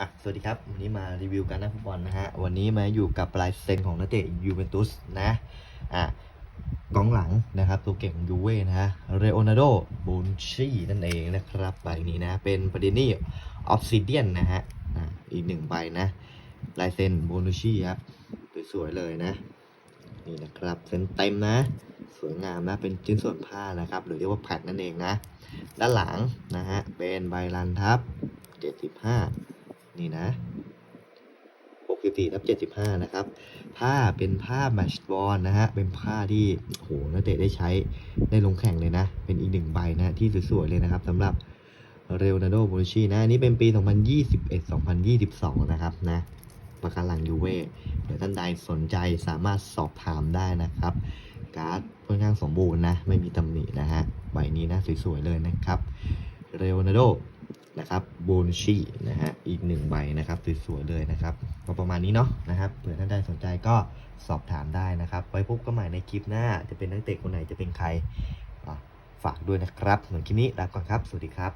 อะสวัสดีครับ วันนี้มารีวิวการนักฟุตบอลนะฮะ วันนี้มาอยู่กับลายเซ็นของนักเตะยูเวนตุสนะอะกองหลังนะครับ ตัวเก่งยูเว่นะฮะเรโอนาโดบูนชีนั่นเองนะครับใบนี้นะ เป็นประเดนี่ออฟซิเดียนนะฮะอีกหนึ่งใบนะลายเซ็นบูนชีครับสวยๆเลยนะ นี่นะครับเซ็นเต็มนะ สวยงามนะ เป็นชิ้นส่วนผ้านะครับ หรือเรียกว่าแพดนั่นเองนะ ด้านหลังนะฮะเป็นใบรันทับ 75 นี่นะ 64ทับ75 นะครับ ผ้าเป็นผ้าแมชบอลนะฮะ เป็นผ้าที่โหนักเตะได้ใช้ได้ลงแข่งเลยนะ เป็นอีกหนึ่งใบนะที่สวยๆเลยนะครับสำหรับเร o นาโดโบชินะอันนี้เป็นปี 2021-2022 นะครับนะประกันหลังยูเว่เดี๋ยวท่านใดสนใจสามารถสอบถามได้นะครับ การ์ดค่อนข้างสมบูรณ์นะ ไม่มีตำหนินะฮะใบนี้นะสวยๆเลยนะครับ เร o นาโด นะครับโบนชีนะฮะอีกหนึ่งใบนะครับสวยๆเลยนะครับก็ประมาณนี้เนาะนะครับเผื่อท่านใดสนใจก็สอบถามได้นะครับ ไว้พบกันใหม่ในคลิปหน้าจะเป็นนักเตะคนไหนจะเป็นใครฝากด้วยนะครับ เหมือนคลิปนี้ลาก่อนครับ สวัสดีครับ